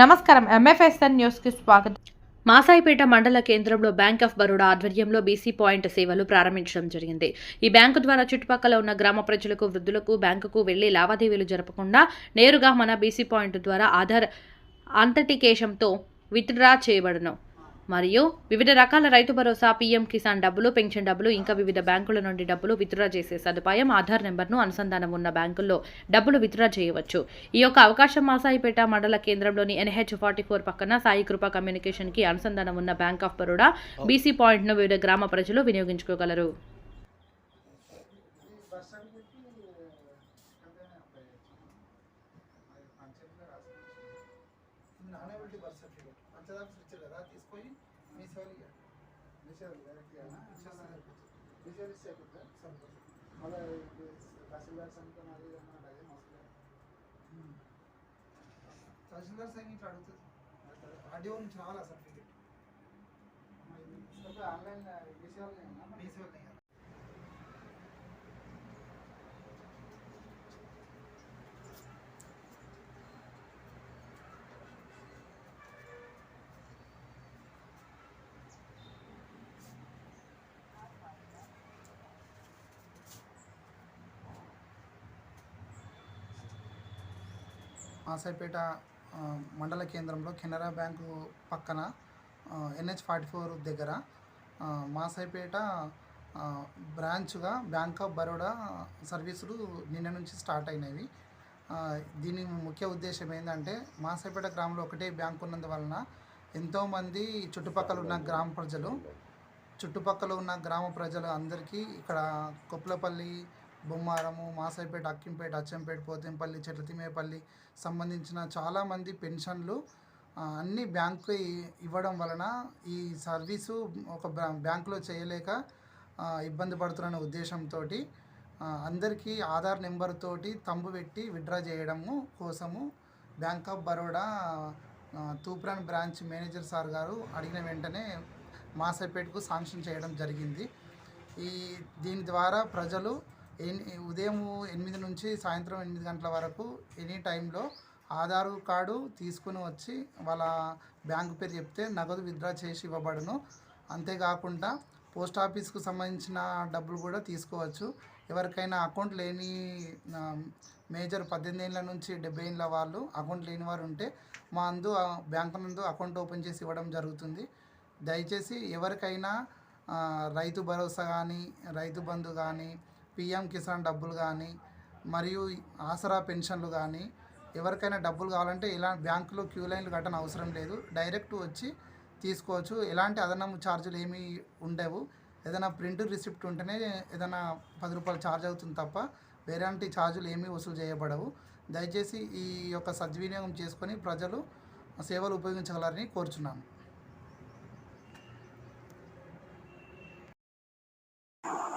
నమస్కారం ఎంఎఫ్ఎస్ఎన్ న్యూస్కి స్వాగతం. మాసాయిపేట మండల కేంద్రంలో బ్యాంక్ ఆఫ్ బరోడా ఆధ్వర్యంలో బీసీ పాయింట్ సేవలు ప్రారంభించడం జరిగింది. ఈ బ్యాంకు ద్వారా చుట్టుపక్కల ఉన్న గ్రామ ప్రజలకు వృద్ధులకు బ్యాంకుకు వెళ్ళి లావాదేవీలు జరపకుండా నేరుగా మన బీసీ పాయింట్ ద్వారా ఆధార్ అంతటికేషంతో విత్డ్రా చేయబడను. మరియు వివిధ రకాల రైతు భరోసా పీఎం కిసాన్ డబ్బులు పెన్షన్ డబ్బులు ఇంకా వివిధ బ్యాంకుల నుండి డబ్బులు విత్డ్రా చేసే సదుపాయం ఆధార్ నెంబర్ను అనుసంధానం ఉన్న బ్యాంకుల్లో డబ్బులు విత్డ్రా చేయవచ్చు. ఈ యొక్క అవకాశం మాసాయిపేట మండల కేంద్రంలోని ఎన్హెచ్ ఫార్టీ ఫోర్ పక్కన సాయి కృప కమ్యూనికేషన్కి అనుసంధానం ఉన్న బ్యాంక్ ఆఫ్ బరోడా బీసీ పాయింట్ను వివిధ గ్రామ ప్రజలు వినియోగించుకోగలరు. నానేబిలిటీ బర్త్ సర్టిఫికేట్ పంచదార ఇచ్చారు కదా తీసుకొని మీ సేవలు ఇవ్వండి మీ సేవలు డైరెక్ట్గా మీ సేవలు ఇస్తే అయిపోతుందా సరిపోతుంది. మళ్ళీ తహసీల్దార్ సంఖ్య అది ఏమన్నా అదే అవసరం లేదు. తహసీల్దార్ సంఖ్య ఇట్లా అడుగుతుంది. ఆడియో నుంచి రావాలా సర్టిఫికేట్ ఆన్లైన్ మీ సేవలు మీ సేవలు మాసాయిపేట మండల కేంద్రంలో కెనరా బ్యాంకు పక్కన ఎన్హెచ్ ఫార్టీ ఫోర్ దగ్గర ఆ, మాసాయిపేట బ్రాంచ్గా బ్యాంక్ ఆఫ్ బరోడా సర్వీసులు నిన్న నుంచి స్టార్ట్ అయినవి. దీని ముఖ్య ఉద్దేశం ఏంటంటే మాసాయిపేట గ్రామంలో ఒకటే బ్యాంక్ ఉన్నందువలన ఎంతోమంది చుట్టుపక్కల ఉన్న గ్రామ ప్రజలు చుట్టుపక్కల ఉన్న గ్రామ ప్రజలు అందరికీ ఇక్కడ కొప్పులపల్లి బొమ్మారము మాసైపేట అక్కింపేట అచ్చంపేట పోతెంపల్లి చెట్లతిమేపల్లి సంబంధించిన చాలామంది పెన్షన్లు అన్ని బ్యాంకు ఇవ్వడం వలన ఈ సర్వీసు ఒక బ్యాంకులో చేయలేక ఇబ్బంది పడుతున్న ఉద్దేశంతో అందరికీ ఆధార్ నెంబర్ తోటి తంబు పెట్టి విత్డ్రా చేయడము కోసము bank of Baroda Toopran branch manager sir గారు అడిగిన వెంటనే మాసాయిపేటకు శాంక్షన్ చేయడం జరిగింది. ఈ దీని ద్వారా ప్రజలు ఉదయం ఎనిమిది నుంచి సాయంత్రం ఎనిమిది గంటల వరకు ఎనీ టైంలో ఆధార్ కార్డు తీసుకుని వచ్చి వాళ్ళ బ్యాంకు పేరు చెప్తే నగదు విత్డ్రా చేసి ఇవ్వబడును. అంతేకాకుండా పోస్ట్ ఆఫీస్కు సంబంధించిన డబ్బులు కూడా తీసుకోవచ్చు. ఎవరికైనా అకౌంట్ లేని మేజర్ పద్దెనిమిది ఏళ్ళ నుంచి డెబ్బై ఏళ్ళ వాళ్ళు అకౌంట్ లేని వారు ఉంటే మా అందు బ్యాంకు నందు అకౌంట్ ఓపెన్ చేసి ఇవ్వడం జరుగుతుంది. దయచేసి ఎవరికైనా రైతు భరోసా కానీ రైతు బంధు కానీ పిఎం కిసాన్ డబ్బులు కానీ మరియు ఆసరా పెన్షన్లు కానీ ఎవరికైనా డబ్బులు కావాలంటే ఇలా బ్యాంకులో క్యూ లైన్లు కట్టని అవసరం లేదు. డైరెక్ట్ వచ్చి తీసుకోవచ్చు. ఎలాంటి అదనపు ఛార్జీలు ఏమీ ఉండవు. ఏదైనా ప్రింట్ రిసిప్ట్ ఉంటేనే ఏదైనా పది రూపాయలు ఛార్జ్ అవుతుంది తప్ప వేరేంటి ఛార్జీలు ఏమీ వసూలు చేయబడవు. దయచేసి ఈ యొక్క సద్వినియోగం చేసుకొని ప్రజలు సేవలు ఉపయోగించగలరని కోరుచున్నాను.